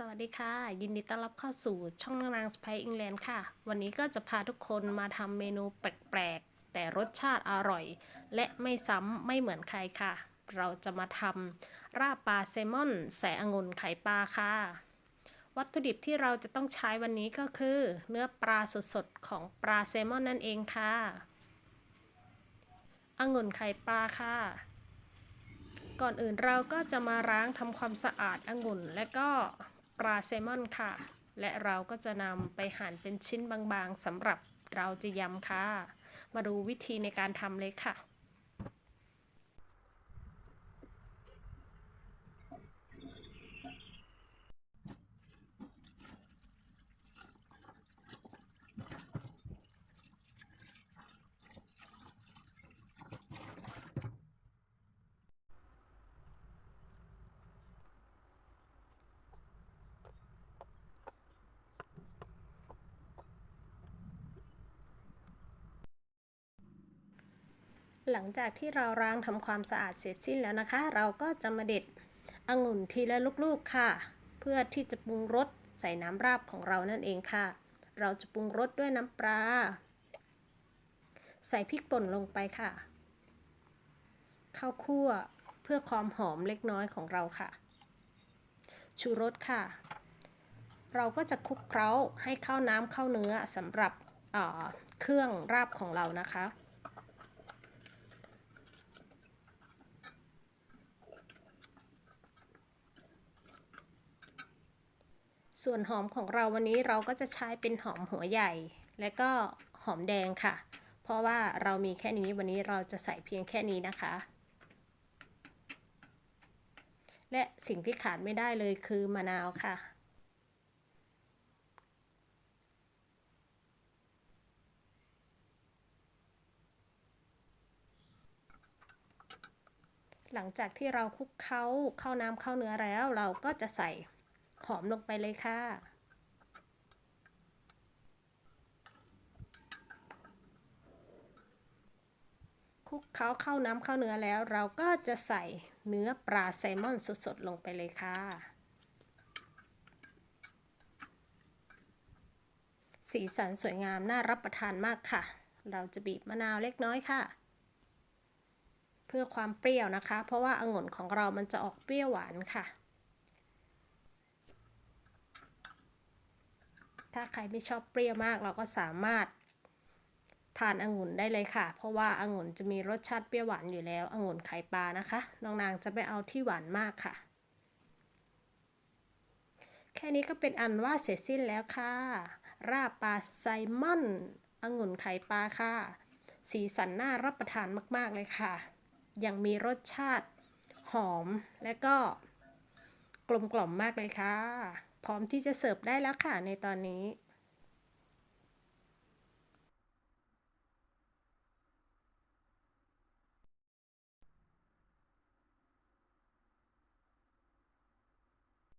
สวัสดีค่ะ ยินดีต้อนรับเข้าสู่ช่องนางนางสไปอิงแลนด์ค่ะ วันนี้ก็จะพาทุกคนมาทำเมนูแปลกๆ แต่รสชาติอร่อย และไม่ซ้ำไม่เหมือนใครค่ะ เราจะมาทำราบปลาแซลมอนใส่องุ่นไข่ปลาค่ะ วัตถุดิบที่เราจะต้องใช้วันนี้ก็คือ เนื้อปลาสดๆ ของปลาแซลมอนนั่นเองค่ะองุ่นไข่ปลาค่ะก่อนอื่นเราก็จะมาล้างทำความสะอาดองุ่นและก็ ปลาแซลมอนค่ะ และเราก็จะนำไปหั่นเป็นชิ้นบางๆสำหรับเราจะยำค่ะ มาดูวิธีในการทำเลยค่ะ หลังจากที่เราล้างทำความสะอาดเสร็จสิ้นแล้วนะคะ เราก็จะมาเด็ดองุ่นทีละลูกๆค่ะ เพื่อที่จะปรุงรสใส่น้ำราบของเรานั่นเองค่ะ เราจะปรุงรสด้วยน้ำปลา ใส่พริกป่นลงไปค่ะ ข้าวคั่วเพื่อความหอมเล็กน้อยของเราค่ะ ชูรสค่ะ เราก็จะคลุกเคล้าให้เข้าน้ำเข้าเนื้อสำหรับเครื่องราบของเรานะคะ ส่วนหอมของเราวันนี้เราก็จะใช้เป็นหอมหัวใหญ่ และก็หอมแดงค่ะ เพราะว่าเรามีแค่นี้วันนี้เราจะใส่เพียงแค่นี้นะคะ และสิ่งที่ขาดไม่ได้เลยคือมะนาวค่ะหลังจากที่เราคลุกเคล้าเข้าน้ำเข้าเนื้อแล้ว เราก็จะใส่ หอมลงไปเลยค่ะ คลุกเคล้าเข้าน้ำเข้าเนื้อแล้ว เราก็จะใส่เนื้อปลาแซลมอนสดๆ ลงไปเลยค่ะ สีสันสวยงามน่ารับประทานมากค่ะ เราจะบีบมะนาวเล็กน้อยค่ะเพื่อความเปรี้ยวนะคะ เพราะว่าองุ่นของเรามันจะออกเปรี้ยวหวานค่ะ ถ้าใครไม่ชอบเปรี้ยวมากเราก็สามารถทานองุ่นได้เลยค่ะ เพราะว่าองุ่นจะมีรสชาติเปรี้ยวหวานอยู่แล้วองุ่นไข่ปลานะคะ น้องนางจะไม่เอาที่หวานมากค่ะ แค่นี้ก็เป็นอันว่าเสร็จสิ้นแล้วค่ะ ราปลาไซมอนองุ่นไข่ปลาค่ะ สีสันน่ารับประทานมาก ๆ เลยค่ะ ยังมีรสชาติหอมและก็กลมกล่อมมากเลยค่ะ พร้อมที่จะเสิร์ฟได้แล้วค่ะในตอนนี้